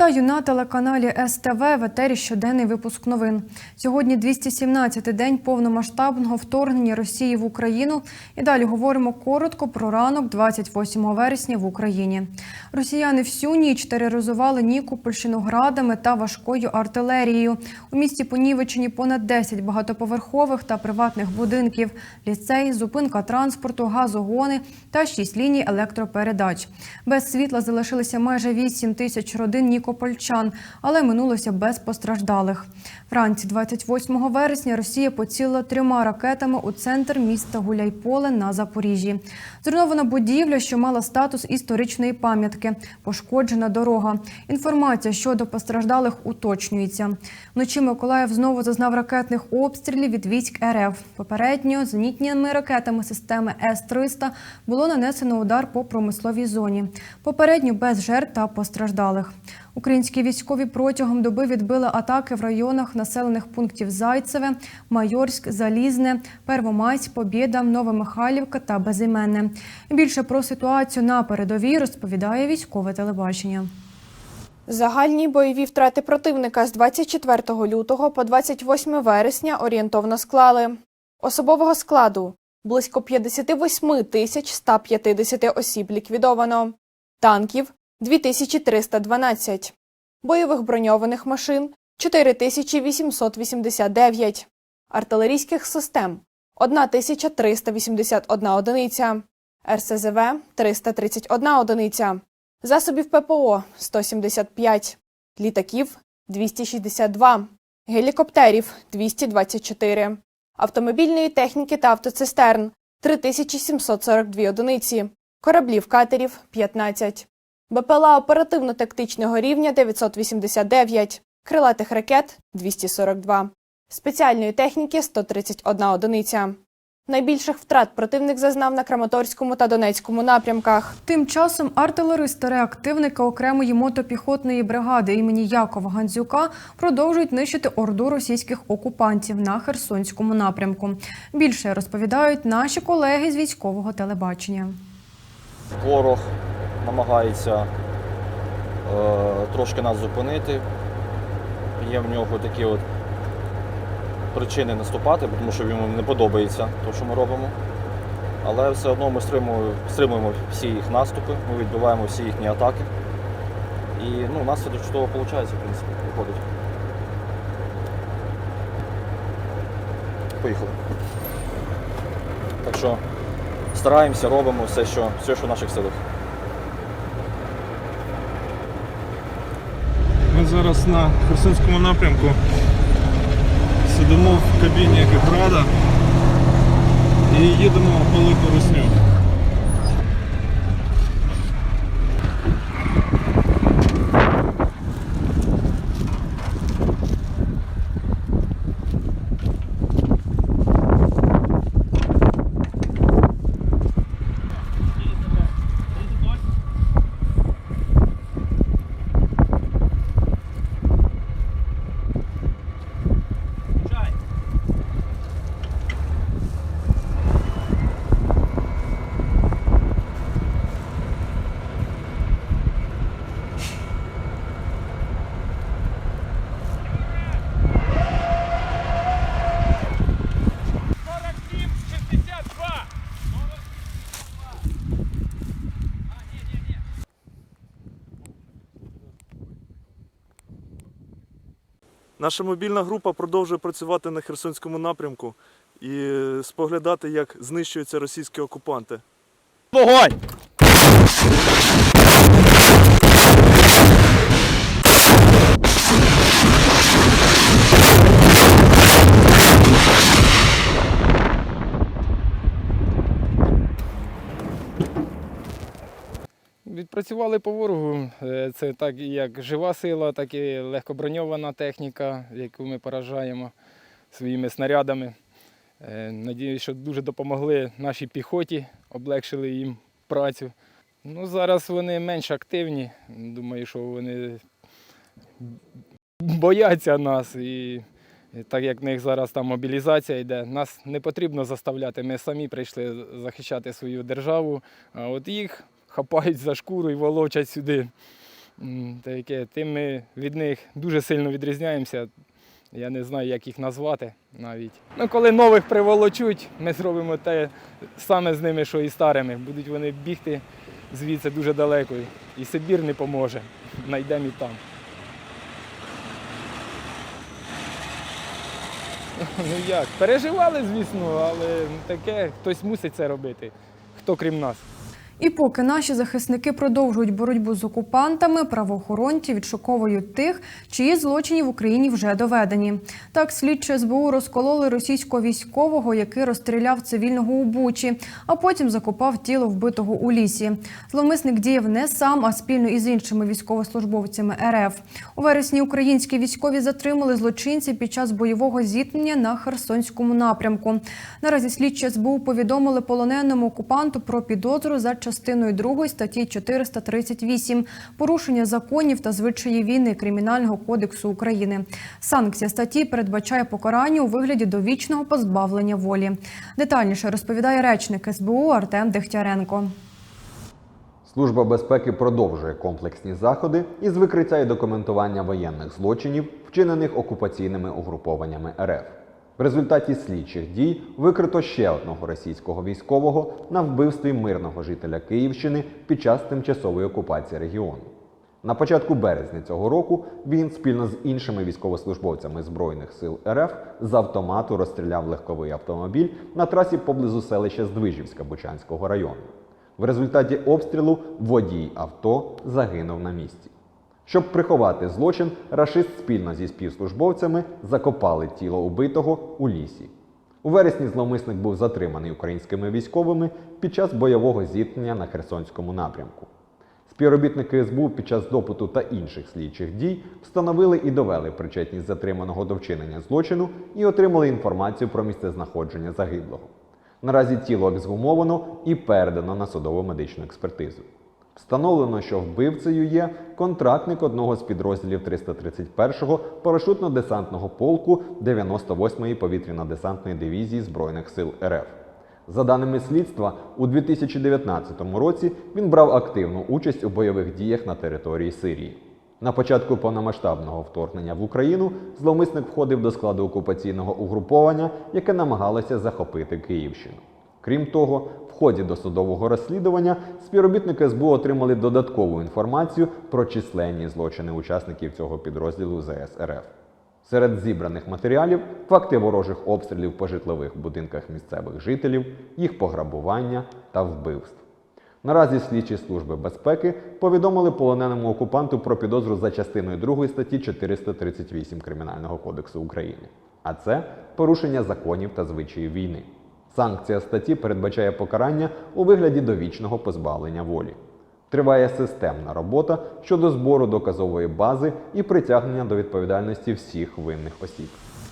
Вітаю на телеканалі СТВ в етері щоденний випуск новин. Сьогодні 217-й день повномасштабного вторгнення Росії в Україну. І далі говоримо коротко про ранок 28 вересня в Україні. Росіяни всю ніч тероризували Нікопольщину градами та важкою артилерією. У місті понівечені понад 10 багатоповерхових та приватних будинків, ліцей, зупинка транспорту, газогони та 6 ліній електропередач. Без світла залишилися майже 8 тисяч родин нікопольчан, але минулося без постраждалих. Вранці 28 вересня Росія поцілила трьома ракетами у центр міста Гуляйполе на Запоріжжі. Зруйнована будівля, що мала статус історичної пам'ятки, пошкоджена дорога. Інформація щодо постраждалих уточнюється. Вночі Миколаїв знову зазнав ракетних обстрілів від військ РФ. Попередньо зенітними ракетами системи С-300 було нанесено удар по промисловій зоні. Попередньо без жертв та постраждалих. Українські військові протягом доби відбили атаки в районах населених пунктів Зайцеве, Майорськ, Залізне, Первомайськ, Побєда, Новомихайлівка та Безіменне. Більше про ситуацію на передовій розповідає військове телебачення. Загальні бойові втрати противника з 24 лютого по 28 вересня орієнтовно склали. Особового складу близько 58 тисяч 150 осіб ліквідовано, танків 2312, бойових броньованих машин 4889, артилерійських систем 1381 одиниця, РСЗВ 331 одиниця, засобів ППО 175, літаків 262, гелікоптерів 224, автомобільної техніки та автоцистерн 3742 одиниці, кораблів катерів 15, БПЛА оперативно-тактичного рівня 989, крилатих ракет 242, спеціальної техніки 131 одиниця. Найбільших втрат противник зазнав на Краматорському та Донецькому напрямках. Тим часом артилеристи-реактивники окремої мотопіхотної бригади імені Якова Гандзюка продовжують нищити орду російських окупантів на Херсонському напрямку. Більше розповідають наші колеги з військового телебачення. Ворог намагається е, трошки нас зупинити. Є в нього такі от причини наступати, тому що йому не подобається те, що ми робимо. Але все одно ми стримуємо, стримуємо всі їх наступи, ми відбиваємо всі їхні атаки. І ну, у нас це чудово виходить, в принципі, виходить. Поїхали. Так що стараємося, робимо все, що, все, що в наших силах. Ми зараз на Херсонському напрямку сидимо в кабіні Кипрада і їдемо палити русню. Наша мобільна група продовжує працювати на Херсонському напрямку і споглядати, як знищуються російські окупанти. Вогонь! Відпрацювали по ворогу. Е, Це так як жива сила, так і легкоброньована техніка, яку ми поражаємо своїми снарядами. Е, Надіюсь, що дуже допомогли нашій піхоті, облегшили їм працю. Ну, зараз вони менш активні. Думаю, що вони бояться нас. І так як в них зараз там мобілізація йде, нас не потрібно заставляти. Ми самі прийшли захищати свою державу. А от їх хапають за шкуру і волочать сюди. М, Та яке, тим ми від них дуже сильно відрізняємося. Я не знаю, як їх назвати навіть. Ну, коли нових приволочуть, ми зробимо те саме з ними, що і старими. Будуть вони бігти звідси дуже далеко. І Сибір не поможе. Найдемо і там. Ну як? Переживали, звісно, але таке хтось мусить це робити. Хто крім нас. І поки наші захисники продовжують боротьбу з окупантами, правоохоронці відшуковують тих, чиї злочини в Україні вже доведені. Так, слідчі СБУ розкололи російського військового, який розстріляв цивільного у Бучі, а потім закопав тіло вбитого у лісі. Зловмисник діяв не сам, а спільно із іншими військовослужбовцями РФ. У вересні українські військові затримали злочинців під час бойового зіткнення на Херсонському напрямку. Наразі слідчі СБУ повідомили полоненому окупанту про підозру за частиною 2 статті 438 порушення законів та звичаї війни Кримінального кодексу України. Санкція статті передбачає покарання у вигляді довічного позбавлення волі. Детальніше розповідає речник СБУ Артем Дегтяренко. Служба безпеки продовжує комплексні заходи із викриття і документування воєнних злочинів, вчинених окупаційними угрупованнями РФ. В результаті слідчих дій викрито ще одного російського військового на вбивстві мирного жителя Київщини під час тимчасової окупації регіону. На початку березня цього року він спільно з іншими військовослужбовцями Збройних сил РФ з автомату розстріляв легковий автомобіль на трасі поблизу селища Здвижівська Бучанського району. В результаті обстрілу водій авто загинув на місці. Щоб приховати злочин, рашист спільно зі співслужбовцями закопали тіло убитого у лісі. У вересні зловмисник був затриманий українськими військовими під час бойового зіткнення на Херсонському напрямку. Співробітники СБУ під час допиту та інших слідчих дій встановили і довели причетність затриманого до вчинення злочину і отримали інформацію про місцезнаходження загиблого. Наразі тіло ексгумовано і передано на судово медичну експертизу. Встановлено, що вбивцею є контрактник одного з підрозділів 331-го парашутно-десантного полку 98-ї повітряно-десантної дивізії Збройних сил РФ. За даними слідства, у 2019 році він брав активну участь у бойових діях на території Сирії. На початку повномасштабного вторгнення в Україну зловмисник входив до складу окупаційного угруповання, яке намагалося захопити Київщину. Крім того, ході досудового розслідування співробітники СБУ отримали додаткову інформацію про численні злочини учасників цього підрозділу ЗС РФ. Серед зібраних матеріалів факти ворожих обстрілів по житлових будинках місцевих жителів, їх пограбування та вбивств. Наразі слідчі служби безпеки повідомили полоненому окупанту про підозру за частиною 2 статті 438 Кримінального кодексу України. А це порушення законів та звичаїв війни. Санкція статті передбачає покарання у вигляді довічного позбавлення волі. Триває системна робота щодо збору доказової бази і притягнення до відповідальності всіх винних осіб.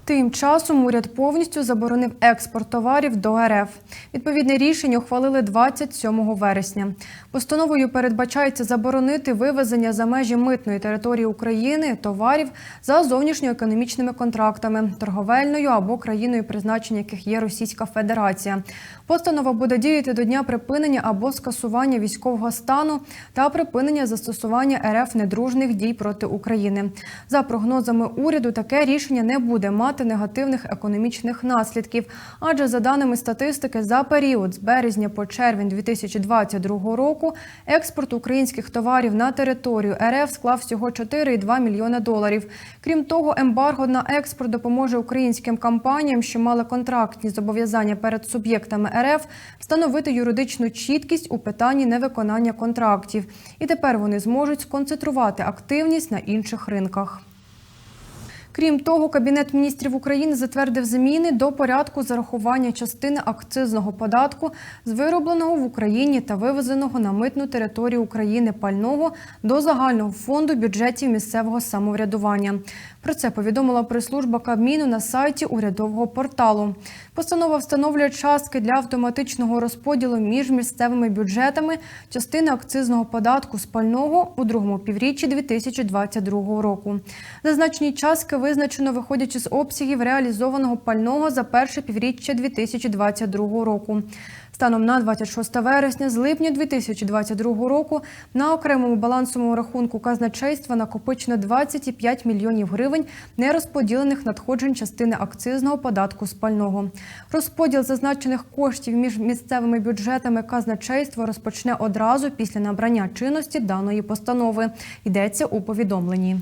Тим часом уряд повністю заборонив експорт товарів до РФ. Відповідне рішення ухвалили 27 вересня. Постановою передбачається заборонити вивезення за межі митної території України товарів за зовнішньоекономічними контрактами, торговельною або країною, призначення яких є Російська Федерація. Постанова буде діяти до дня припинення або скасування військового стану та припинення застосування РФ недружних дій проти України. За прогнозами уряду, таке рішення не буде мати негативних економічних наслідків, адже за даними статистики, за період з березня по червень 2022 року експорт українських товарів на територію РФ склав всього 4,2 мільйона доларів. Крім того, ембарго на експорт допоможе українським компаніям, що мали контрактні зобов'язання перед суб'єктами РФ, встановити юридичну чіткість у питанні невиконання контрактів. І тепер вони зможуть сконцентрувати активність на інших ринках. Крім того, Кабінет міністрів України затвердив зміни до порядку зарахування частини акцизного податку з виробленого в Україні та вивезеного на митну територію України пального до загального фонду бюджетів місцевого самоврядування. Про це повідомила прес-служба Кабміну на сайті урядового порталу. Постанова встановлює частки для автоматичного розподілу між місцевими бюджетами частини акцизного податку з пального у другому півріччі 2022 року. Зазначені частки визначено виходячи з обсягів реалізованого пального за перше півріччя 2022 року. Станом на 26 вересня з липня 2022 року на окремому балансовому рахунку казначейства накопичено 25 мільйонів гривень нерозподілених надходжень частини акцизного податку з пального. Розподіл зазначених коштів між місцевими бюджетами казначейство розпочне одразу після набрання чинності даної постанови. Йдеться у повідомленні.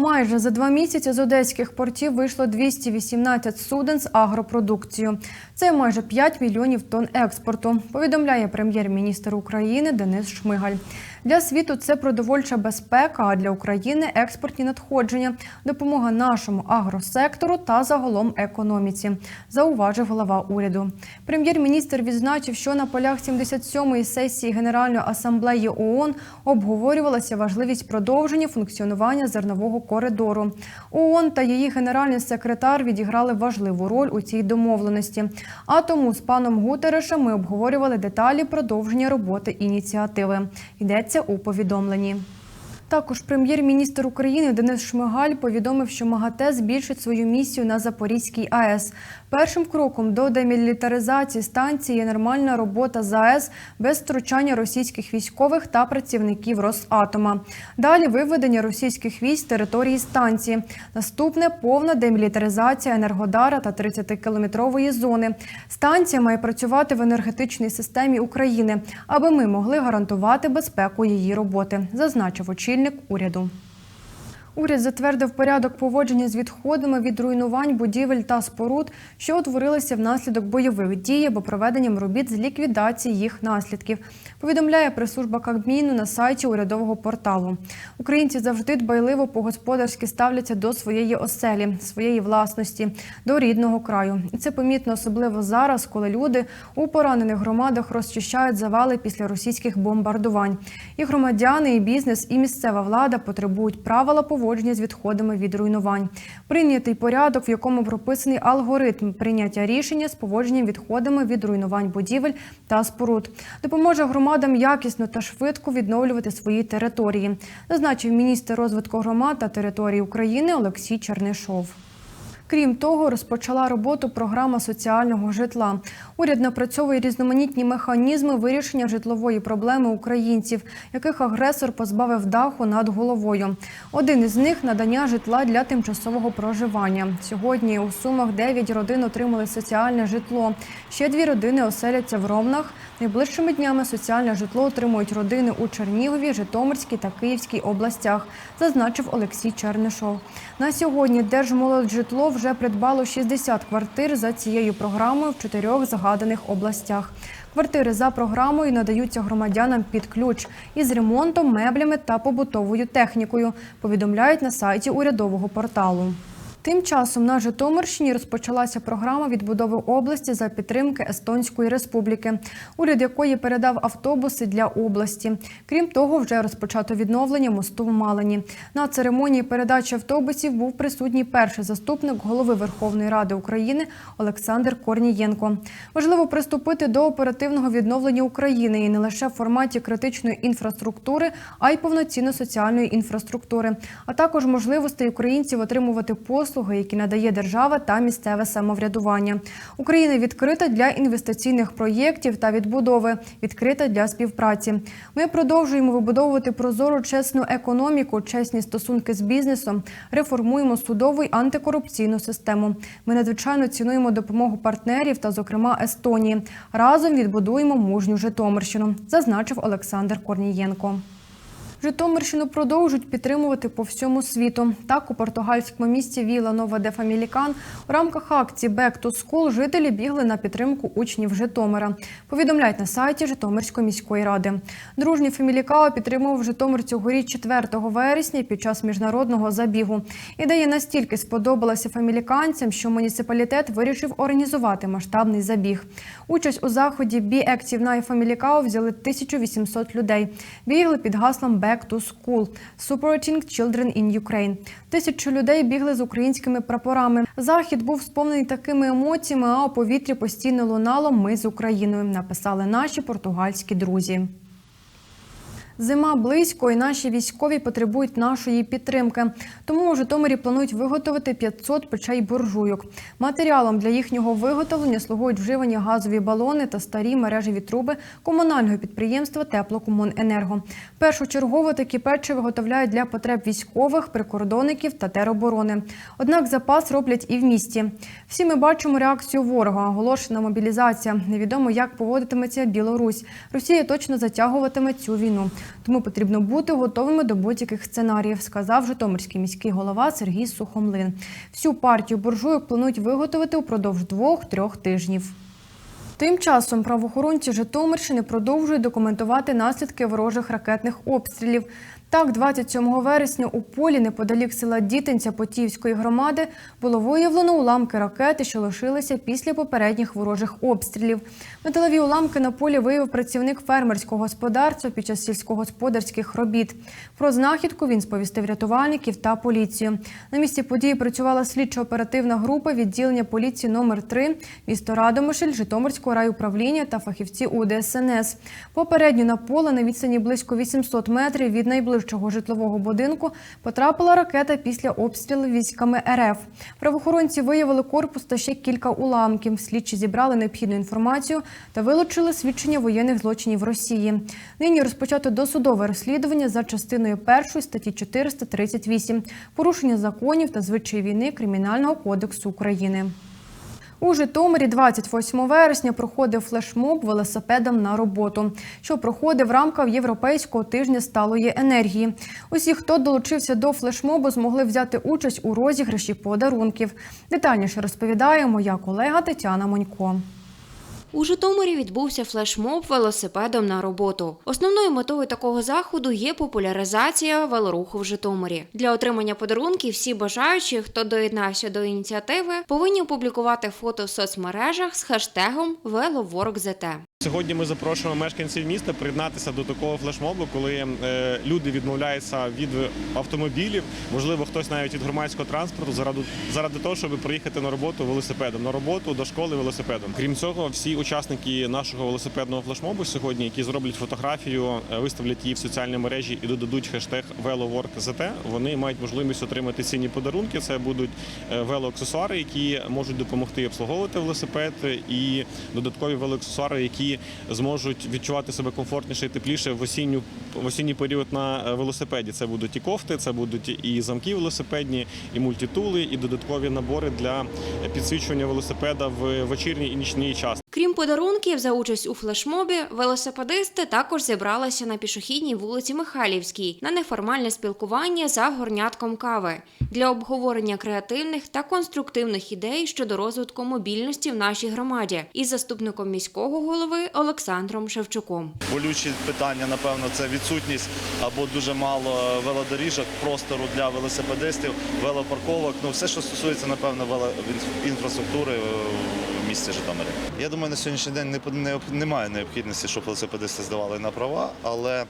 Майже за два місяці з одеських портів вийшло 218 суден з агропродукцією. Це майже 5 мільйонів тонн експорту, повідомляє прем'єр-міністр України Денис Шмигаль. Для світу це продовольча безпека, а для України експортні надходження, допомога нашому агросектору та загалом економіці, зауважив голова уряду. Прем'єр-міністр відзначив, що на полях 77-ї сесії Генеральної асамблеї ООН обговорювалася важливість продовження функціонування зернового коридору. ООН та її генеральний секретар відіграли важливу роль у цій домовленості. А тому з паном Гутерешем ми обговорювали деталі продовження роботи ініціативи. Йдеться у повідомленні. Також прем'єр-міністр України Денис Шмигаль повідомив, що МАГАТЕ збільшить свою місію на Запорізькій АЕС. Першим кроком до демілітаризації станції є нормальна робота з АЕС без втручання російських військових та працівників Росатома. Далі виведення російських військ з території станції. Наступне повна демілітаризація Енергодара та 30-кілометрової зони. Станція має працювати в енергетичній системі України, аби ми могли гарантувати безпеку її роботи, зазначив очільник уряду. Уряд затвердив порядок поводження з відходами від руйнувань будівель та споруд, що утворилися внаслідок бойових дій або проведенням робіт з ліквідації їх наслідків. Повідомляє прес-служба Кабміну на сайті урядового порталу. Українці завжди дбайливо по-господарськи ставляться до своєї оселі, своєї власності, до рідного краю. І це помітно особливо зараз, коли люди у поранених громадах розчищають завали після російських бомбардувань. І громадяни, і бізнес, і місцева влада потребують правила поводження з відходами від руйнувань. Прийнятий порядок, в якому прописаний алгоритм прийняття рішення з поводженням відходами від руйнувань будівель та споруд, допоможе громадам якісно та швидко відновлювати свої території, зазначив міністр розвитку громад та територій України Олексій Чернишов. Крім того, розпочала роботу програма соціального житла. Уряд напрацьовує різноманітні механізми вирішення житлової проблеми українців, яких агресор позбавив даху над головою. Один із них надання житла для тимчасового проживання. Сьогодні у Сумах 9 родин отримали соціальне житло. Ще дві родини оселяться в Ромнах. Найближчими днями соціальне житло отримують родини у Чернігові, Житомирській та Київській областях, зазначив Олексій Чернишов. На сьогодні Держмолоджитло вже придбало 60 квартир за цією програмою в чотирьох загаданих областях. Квартири за програмою надаються громадянам під ключ із ремонтом, меблями та побутовою технікою. Повідомляють на сайті урядового порталу. Тим часом на Житомирщині розпочалася програма відбудови області за підтримки Естонської республіки, уряд якої передав автобуси для області. Крім того, вже розпочато відновлення мосту в Малині. На церемонії передачі автобусів був присутній перший заступник голови Верховної Ради України Олександр Корнієнко. Важливо приступити до оперативного відновлення України і не лише в форматі критичної інфраструктури, а й повноцінно соціальної інфраструктури, а також можливостей українців отримувати послуги, які надає держава та місцеве самоврядування. Україна відкрита для інвестиційних проєктів та відбудови, відкрита для співпраці. Ми продовжуємо вибудовувати прозору чесну економіку, чесні стосунки з бізнесом, реформуємо судову й антикорупційну систему. Ми надзвичайно цінуємо допомогу партнерів та, зокрема, Естонії. Разом відбудуємо мужню Житомирщину, зазначив Олександр Корнієнко. Житомирщину продовжують підтримувати по всьому світу. Так, у португальському місті Віла Нова де Фамілікан у рамках акції Back to School жителі бігли на підтримку учнів Житомира. Повідомляють на сайті Житомирської міської ради. Дружній Фамілікао підтримував Житомир цьогоріч 4 вересня під час міжнародного забігу. Ідея настільки сподобалася фаміліканцям, що муніципалітет вирішив організувати масштабний забіг. Участь у заході Be Active Night Фамілікао взяли 1800 людей. Бігли під гаслом Back to School – Supporting Children in Ukraine. Тисячу людей бігли з українськими прапорами. Захід був сповнений такими емоціями, а у повітрі постійно лунало «Ми з Україною», написали наші португальські друзі. Зима близько, і наші військові потребують нашої підтримки. Тому у Житомирі планують виготовити 500 печей буржуйок. Матеріалом для їхнього виготовлення слугують вживані газові балони та старі мережеві труби комунального підприємства Теплокомуненерго. Першочергово такі печі виготовляють для потреб військових, прикордонників та тероборони. Однак запас роблять і в місті. Всі ми бачимо реакцію ворога. Оголошена мобілізація. Невідомо, як поводитиметься Білорусь. Росія точно затягуватиме цю війну. Тому потрібно бути готовими до будь-яких сценаріїв, сказав Житомирський міський голова Сергій Сухомлин. Всю партію буржуйок планують виготовити упродовж двох-трьох тижнів. Тим часом правоохоронці Житомирщини продовжують документувати наслідки ворожих ракетних обстрілів. Так, 27 вересня у полі неподалік села Дітинця Потіївської громади було виявлено уламки ракети, що лишилися після попередніх ворожих обстрілів. Металеві уламки на полі виявив працівник фермерського господарства під час сільськогосподарських робіт. Про знахідку він сповістив рятувальників та поліцію. На місці події працювала слідчо-оперативна група відділення поліції номер 3 місто Радомишль, Житомирського райуправління та фахівці УДСНС. Попередньо на поле на відстані близько 800 метрів від найближчого житлового будинку потрапила ракета після обстрілу військами РФ. Правоохоронці виявили корпус та ще кілька уламків. Слідчі зібрали необхідну інформацію та вилучили свідчення воєнних злочинів Росії. Нині розпочато досудове розслідування за частиною 1 статті 438 порушення законів та звичаї війни Кримінального кодексу України. У Житомирі 28 вересня проходив флешмоб велосипедом на роботу, що проходив в рамках Європейського тижня сталої енергії. Усі, хто долучився до флешмобу, змогли взяти участь у розіграші подарунків. Детальніше розповідає моя колега Тетяна Монько. У Житомирі відбувся флешмоб велосипедом на роботу. Основною метою такого заходу є популяризація велоруху в Житомирі. Для отримання подарунків всі бажаючі, хто доєднався до ініціативи, повинні опублікувати фото в соцмережах з хештегом VeloWorkZT. Сьогодні ми запрошуємо мешканців міста приєднатися до такого флешмобу, коли е, люди відмовляються від автомобілів, можливо, хтось навіть від громадського транспорту, заради, заради того, щоб приїхати на роботу велосипедом, на роботу до школи велосипедом. Крім цього, всі учасники нашого велосипедного флешмобу сьогодні, які зроблять фотографію, е, виставлять її в соціальні мережі і додадуть хештег VeloWorkZT, вони мають можливість отримати цінні подарунки. Це будуть е, велоаксесуари, які можуть допомогти обслуговувати велосипед, і додаткові велоаксесуари, які зможуть відчувати себе комфортніше і тепліше в осінню в осінній період на е, велосипеді. Це будуть і кофти, це будуть і замки велосипедні, і мультитули, і додаткові набори для підсвічування велосипеда в вечірній і нічний час. Крім подарунків, за участь у флешмобі, велосипедисти також зібралися на пішохідній вулиці Михайлівській на неформальне спілкування за горнятком кави для обговорення креативних та конструктивних ідей щодо розвитку мобільності в нашій громаді із заступником міського голови Олександром Шевчуком. Болючі питання, напевно, це відсутність або дуже мало велодоріжок, простору для велосипедистів, велопарковок. Ну все, що стосується, напевно, велоінфраструктури в місті Житомирі. Я думаю, на сьогоднішній день не, не, немає необхідності, щоб велосипедисти здавали на права, але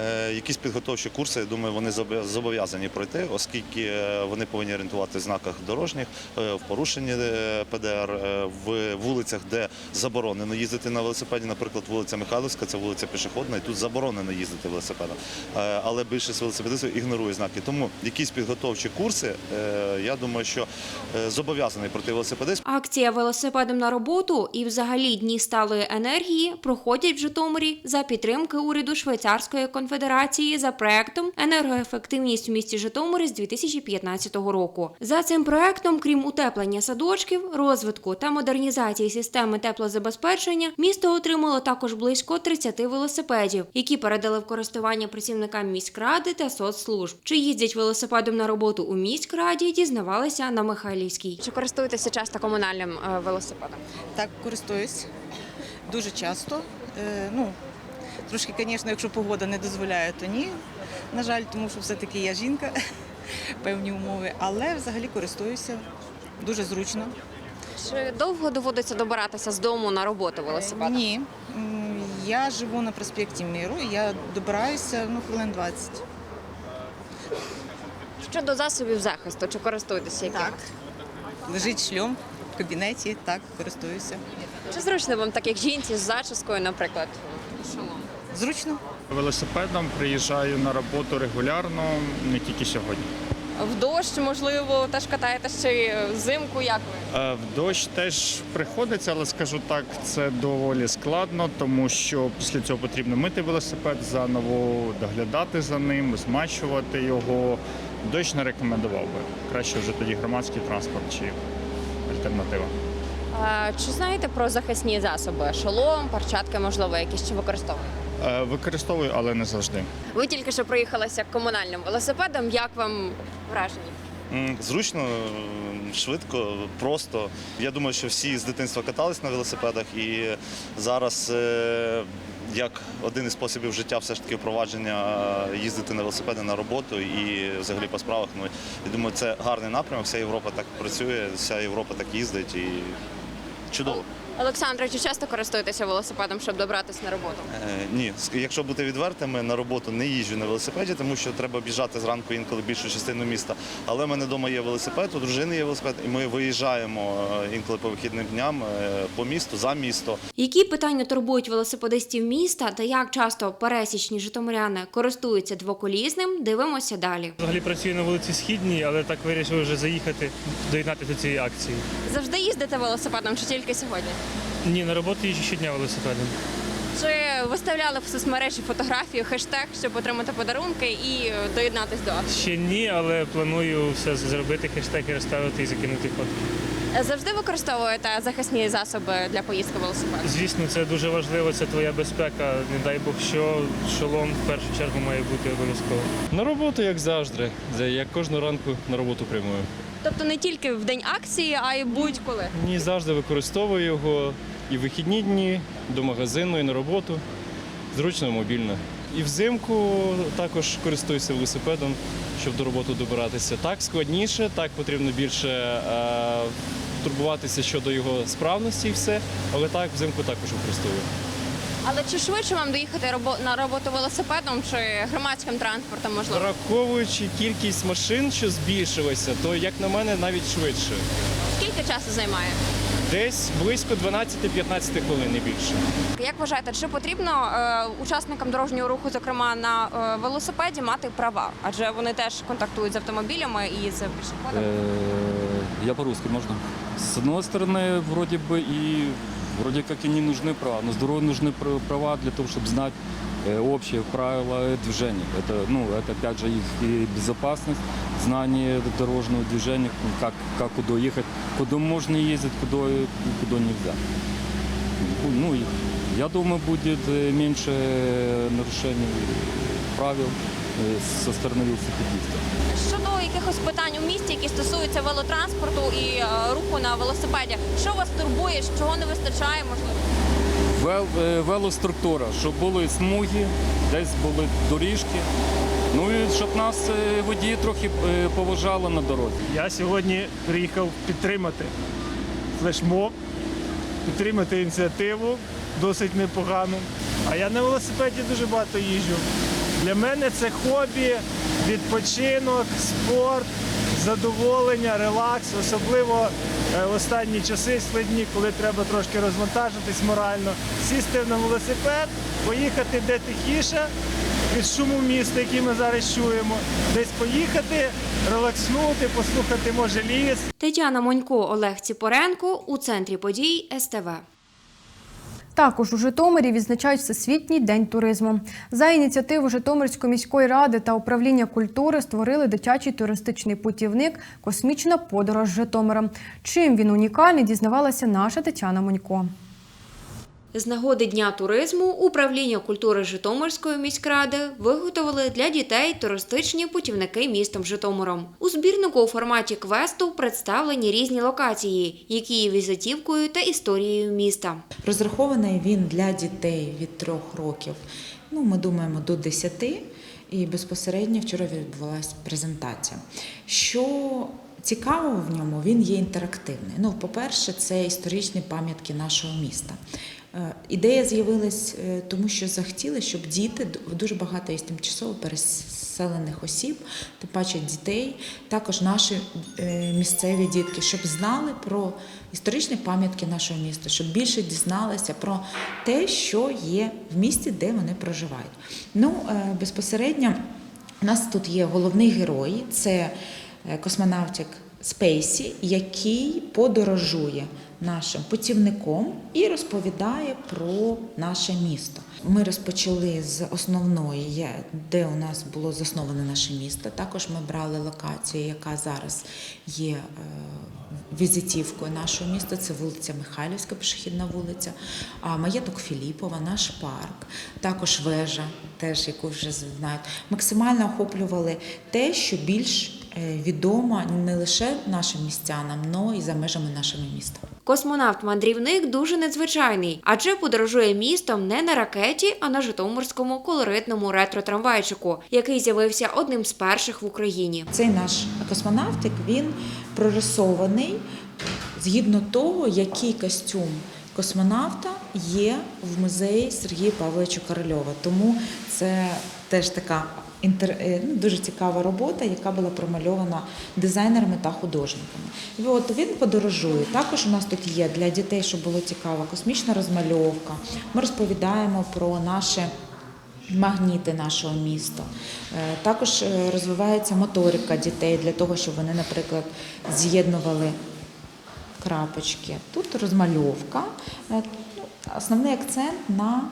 е, якісь підготовчі курси, я думаю, вони зобов'язані пройти, оскільки е, вони повинні орієнтувати в знаках дорожніх, е, в порушенні е, ПДР, е, в вулицях, де заборонено їздити на велосипеді, наприклад, вулиця Михайловська, це вулиця пішохідна, і тут заборонено їздити велосипедом. Е, Але більшість велосипедистів ігнорує знаки. Тому якісь підготовчі курси, е, я думаю, що е, зобов'язаний пройти велосипедист. Акція велосипедом на роботу і взагалі дні сталої енергії проходять в Житомирі за підтримки уряду Швейцарської конфедерації за проектом Енергоефективність в місті Житомирі з 2015 року. За цим проектом, крім утеплення садочків, розвитку та модернізації системи теплозабезпечення, місто отримало також близько 30 велосипедів, які передали в користування працівникам міськради та соцслужб. Чи їздять велосипедом на роботу у міськраді, дізнавалися на Михайлівській. Чи користуєтеся часто комунальним е, велосипедом? Так, користуюсь дуже часто. Е, ну, трошки, звісно, якщо погода не дозволяє, то ні. На жаль, тому що все-таки я жінка, певні умови. Але взагалі користуюся дуже зручно. Чи довго доводиться добиратися з дому на роботу велосипедом? Ні. Я живу на проспекті Миру, я добираюся ну, хвилин 20. Щодо засобів захисту, чи користуєтеся якими? Так. Лежить шльом кабінеті, так, користуюся. Чи зручно вам так, як жінці з зачіскою, наприклад? Зручно, Велосипедом приїжджаю на роботу регулярно, не тільки сьогодні. В дощ, можливо, теж катаєтесь чи взимку, як ви? Е, В дощ теж приходиться, але скажу так, це доволі складно, тому що після цього потрібно мити велосипед заново, доглядати за ним, змачувати його. Дощ не рекомендував би. Краще вже тоді громадський транспорт чи альтернатива. А, чи знаєте про захисні засоби? Шолом, перчатки, можливо, якісь чи використовуєте? Е, Використовую, але не завжди. Ви тільки що проїхалися комунальним велосипедом. Як вам враження? Зручно, швидко, просто. Я думаю, що всі з дитинства катались на велосипедах, і зараз е, як один із способів життя все ж таки впровадження е, їздити на велосипеди на роботу і взагалі по справах. Ну, я думаю, це гарний напрямок. Вся Європа так працює, вся Європа так їздить і чудово. Олександре, чи часто користуєтеся велосипедом, щоб добратися на роботу? Е, ні, якщо бути відвертими, на роботу не їжджу на велосипеді, тому що треба біжати зранку інколи більшу частину міста. Але в мене вдома є велосипед, у дружини є велосипед, і ми виїжджаємо е, інколи по вихідним дням е, по місту, за місто. Які питання турбують велосипедистів міста та як часто пересічні житомиряни користуються двоколісним, дивимося далі. Взагалі працюю на вулиці Східній, але так вирішив вже заїхати, доєднатися до цієї акції. Завжди їздите велосипедом чи тільки сьогодні? Ні, на роботу їжджу щодня велосипедом. Чи виставляли в соцмережі фотографію, хештег, щоб отримати подарунки і е, доєднатись до акції? Ще ні, але планую все зробити, хештеги розставити і закинути фото. Е, Завжди використовуєте захисні засоби для поїздки велосипедом? Звісно, це дуже важливо, це твоя безпека. Не дай Бог що, шолом в першу чергу має бути обов'язково. На роботу, як завжди. Як кожну ранку на роботу прямую. Тобто не тільки в день акції, а й будь-коли. Ні, завжди використовую його і в вихідні дні, до магазину, і на роботу. Зручно, мобільно. І взимку також користуюся велосипедом, щоб до роботи добиратися. Так складніше, так потрібно більше е, турбуватися щодо його справності і все, але так взимку також використовую. Але чи швидше вам доїхати на роботу велосипедом чи громадським транспортом можливо? Враховуючи кількість машин, що збільшилася, то як на мене навіть швидше. Скільки часу займає? Десь близько 12-15 хвилин, не більше. Як вважаєте, чи потрібно е, учасникам дорожнього руху, зокрема на е, велосипеді, мати права? Адже вони теж контактують з автомобілями і з пішоходами. Э, Я по-русски можно? С одной стороны, вроде бы и вроде как и не нужны права, но с другой нужны пр- права для того, чтобы знать э, общие правила движения. Это, ну, это опять же их и безопасность, знание дорожного движения, ну, как, как куда ехать, куда можно ездить, куда, куда нельзя. Ну, и я думаю, будет э, меньше нарушений правил э, со стороны велосипедистов. Щодо якихось питань у місті, які стосуються велотранспорту і е, руху на велосипеді, що вас турбує, чого не вистачає, можливо? Вел, е, велоструктура, щоб були смуги, десь були доріжки. Ну і щоб нас е, водії трохи е, поважали на дорозі. Я сьогодні приїхав підтримати флешмоб, підтримати ініціативу досить непогану. А я на велосипеді дуже багато їжджу. Для мене це хобі, відпочинок, спорт, задоволення, релакс, особливо в останні часи складні, коли треба трошки розвантажитись морально, сісти на велосипед, поїхати де тихіше від шуму міста, який ми зараз чуємо, десь поїхати, релакснути, послухати може ліс. Тетяна Монько, Олег Ціпоренко у центрі подій СТВ. Також у Житомирі відзначають Всесвітній день туризму. За ініціативу Житомирської міської ради та управління культури створили дитячий туристичний путівник Космічна подорож Житомиром. Чим він унікальний, дізнавалася наша Тетяна Монько. З нагоди Дня туризму управління культури Житомирської міськради виготовили для дітей туристичні путівники містом Житомиром. У збірнику у форматі квесту представлені різні локації, які є візитівкою та історією міста. Розрахований він для дітей від трьох років. Ну, ми думаємо до 10. І безпосередньо вчора відбулася презентація. Що цікавого в ньому, він є інтерактивний. Ну, по-перше, це історичні пам'ятки нашого міста. Е, Ідея з'явилась е, тому, що захотіли, щоб діти дуже багато є тимчасово переселених осіб, тим паче дітей, також наші е, місцеві дітки, щоб знали про історичні пам'ятки нашого міста, щоб більше дізналися про те, що є в місті, де вони проживають. Ну, безпосередньо у нас тут є головний герой, це космонавтик Спейсі, який подорожує нашим путівником і розповідає про наше місто. Ми розпочали з основної, де у нас було засноване наше місто. Також ми брали локацію, яка зараз є е, візитівкою нашого міста. Це вулиця Михайлівська, пішохідна вулиця, а маєток Філіпова, наш парк, також вежа, теж яку вже знають. Максимально охоплювали те, що більш е, відомо не лише нашим містянам, але і за межами нашого міста. Космонавт-мандрівник дуже незвичайний, адже подорожує містом не на ракеті, а на житомирському колоритному ретро-трамвайчику, який з'явився одним з перших в Україні. Цей наш космонавтик він прорисований згідно того, який костюм космонавта є в музеї Сергія Павловича Корольова. Тому це теж така інтер... е, ну, дуже цікава робота, яка була промальована дизайнерами та художниками. І от він подорожує. Також у нас тут є для дітей, щоб було цікаво, космічна розмальовка. Ми розповідаємо про наше магніти нашого міста. Е, Також е, розвивається моторика дітей для того, щоб вони, наприклад, з'єднували крапочки. Тут розмальовка. Ну, Основний акцент на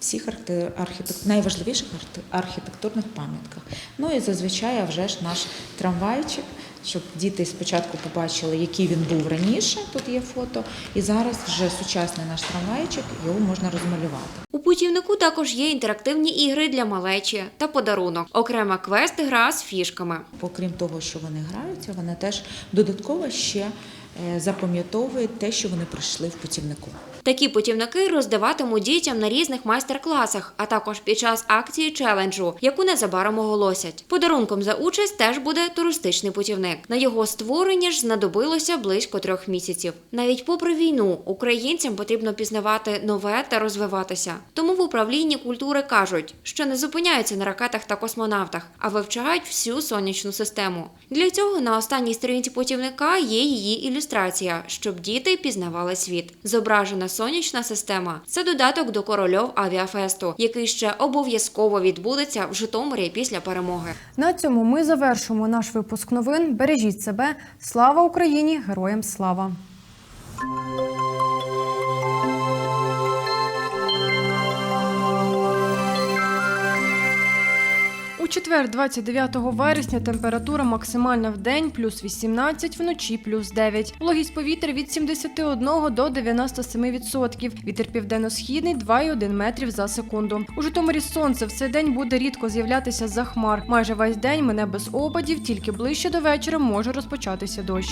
всіх архітек- архітек- найважливіших архітектурних пам'ятках. Ну і зазвичай а вже ж наш трамвайчик, щоб діти спочатку побачили, який він був раніше. Тут є фото, і зараз вже сучасний наш трамвайчик, його можна розмалювати. У путівнику також є інтерактивні ігри для малечі та подарунок, окрема квест-гра з фішками. Окрім того, що вони граються, вони теж додатково ще е, запам'ятовують те, що вони пройшли в путівнику. Такі путівники роздаватимуть дітям на різних майстер-класах, а також під час акції челенджу, яку незабаром оголосять. Подарунком за участь теж буде туристичний путівник. На його створення ж знадобилося близько трьох місяців. Навіть попри війну українцям потрібно пізнавати нове та розвиватися. Тому в управлінні культури кажуть, що не зупиняються на ракетах та космонавтах, а вивчають всю сонячну систему. Для цього на останній сторінці путівника є її ілюстрація, щоб діти пізнавали світ. Зображена сонячна система це додаток до корольов авіафесту, який ще обов'язково відбудеться в Житомирі після перемоги. На цьому ми завершимо наш випуск новин. Бережіть себе. Слава Україні! Героям слава! Четвер, 29 вересня, температура максимальна в день плюс 18, вночі плюс 9. Вологість повітря від 71 до 97%. Вітер південно-східний 2,1 метрів за секунду. У Житомирі сонце в цей день буде рідко з'являтися за хмар. Майже весь день мене без опадів, тільки ближче до вечора може розпочатися дощ.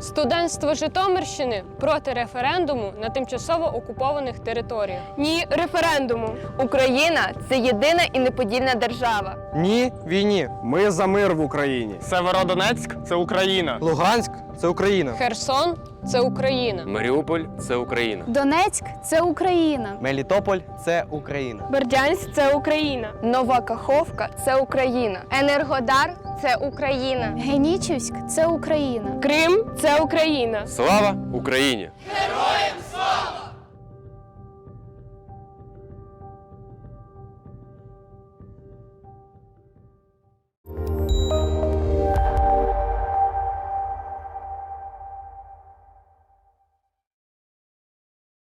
Студентство Житомирщини проти референдуму на тимчасово окупованих територіях. Ні референдуму. Україна це єдина і неподільна держава. Ні війні. Ми за мир в Україні. Северодонецьк це Україна. Луганськ це Україна. Херсон це Україна. Маріуполь це Україна. Донецьк це Україна. Мелітополь це Україна. Бердянськ це Україна. Нова Каховка це Україна. Енергодар це Україна. Генічівськ це Україна. Крим це Україна. Слава Україні! Героям